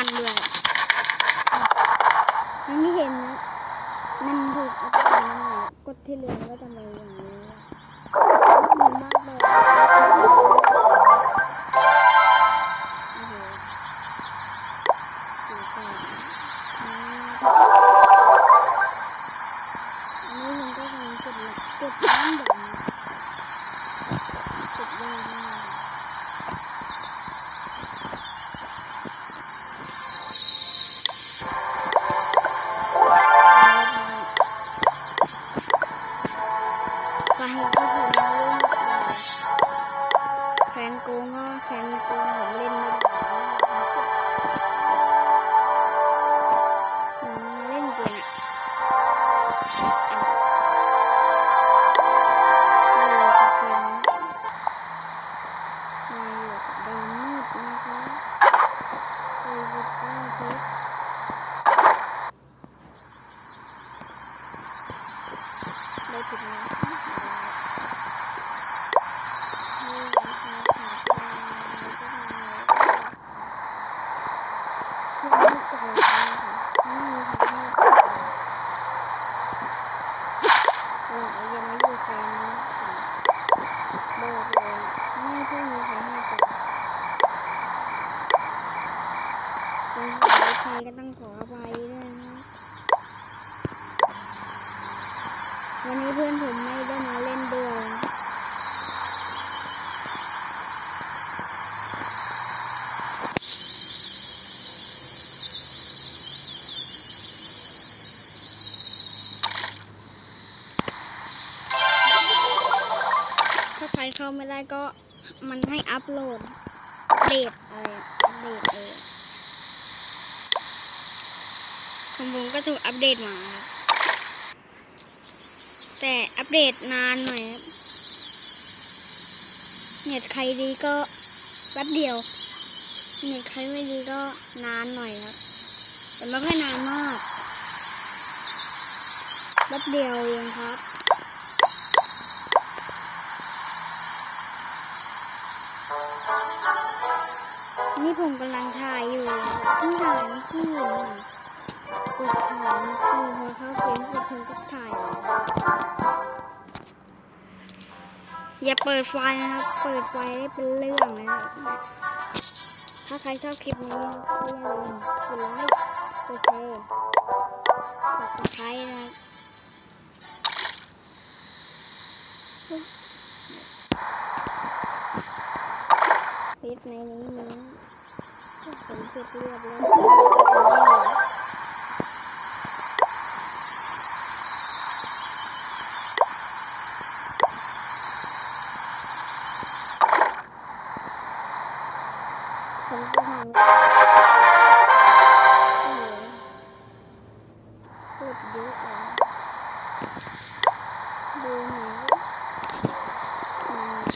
ันด้วยมันไม่เห็นนะมันถูกอาไปทำยังไงกดที่เรือก็ทำอะไรอย่างนี้มันมากเลย ไปก็คือเล่นแฟนโกงก็แฟนโกงผมเล่นไม่ได้ ก็ต้องขออภัยด้วยนะวันนี้เพื่อนผมไม่ได้มาเล่นด้วยถ้าใครเข้าไม่ได้ก็มันให้อัพโหลดเดตอะไรเดตเอง ของผมก็ถูกอัปเดตมาครับแต่อัปเดตนานหน่อยครับเน็ตใครดีก็แป๊บเดียวเน็ตใครไม่ดีก็นานหน่อยครับแต่ไม่ค่อยนานมากแป๊บเดียวเองครับนี่ผมกำลังถ่ายอยู่เพิ่งถ่ายเมื่อคืน ดถ่ายเมื่อคืนพอเข้าเฟซบุ๊กผมก็ถ่าย อย่าเปิดไฟนะครับ เปิดไฟได้เป็นเรื่องนะครับถ้าใครชอบคลิปนี้ก็อย่าลืมกดไลค์กดแชร์กดซับสไครต์นะครับคลิปในนี้มีผมเสร็จเรียบร้อยผมจะทำโอ้โหพูดเยอะเลยดูหนูมัน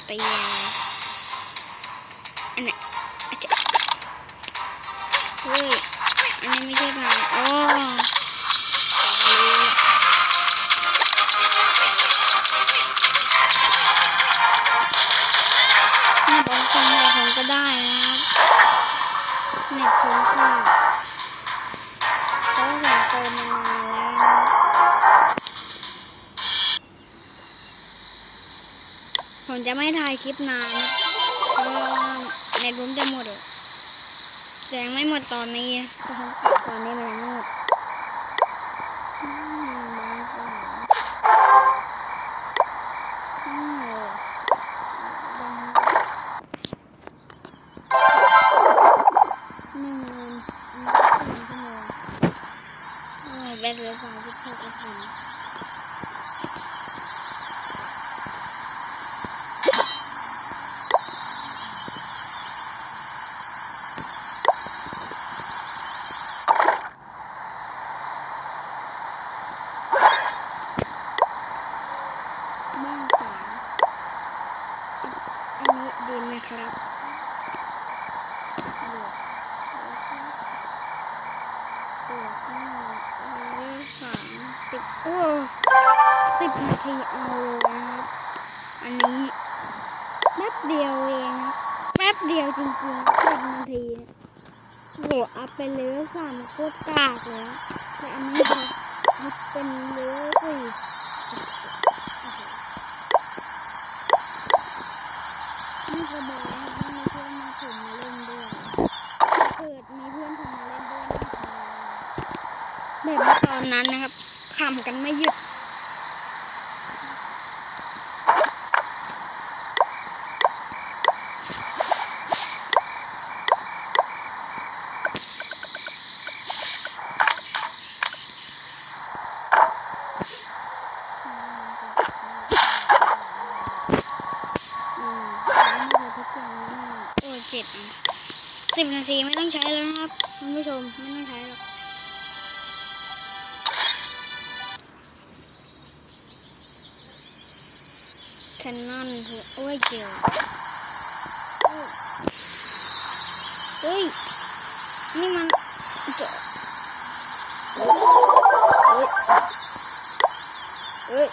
ตี เน็ตผมค่ะเพราะว่าเติมมานานแล้วผมจะไม่ถ่ายคลิปนานเพราะว่าเน็ตผมจะหมดแต่ยังไม่หมดตอนนี้ตอนนี้มันยังไม่หมด โอ้ยแบตเลือสามสิบหกเปอร์เซ็นต์บ้านสามอันนี้ดีไหมครับวกบวกห้าร้อยสามสิบ โอ้สิบนาทีเอาเลยนะครับ อันนี้แป๊บเดียวเองครับแป๊บเดียวจริงๆสิบนาทีโหอัพเป็นเลเวลสามโคตรกากเลยแต่อันนี้เขาอัพเป็นเลเวลสี่ไม่สบายอะไม่มีเพื่อนมาผมมาเล่นด้วยเกิดมีเพื่อนผมมาเล่นด้วยนี่แบบตอนนั้นนะครับ ขำกันไม่หยุดอืมใช้หมดทุกอย่างแล้วเนี่ยโอ้ยเจ็ดอะสิบนาทีไม่ต้องใช้แล้วนะครับคุณผู้ชมไม่ต้อง ใช้หรอกแคนนอนคือโอ้ยเจียวโอ้ยเฮ้ย นี่มันเจ๋อเฮ้ยเฮ้ย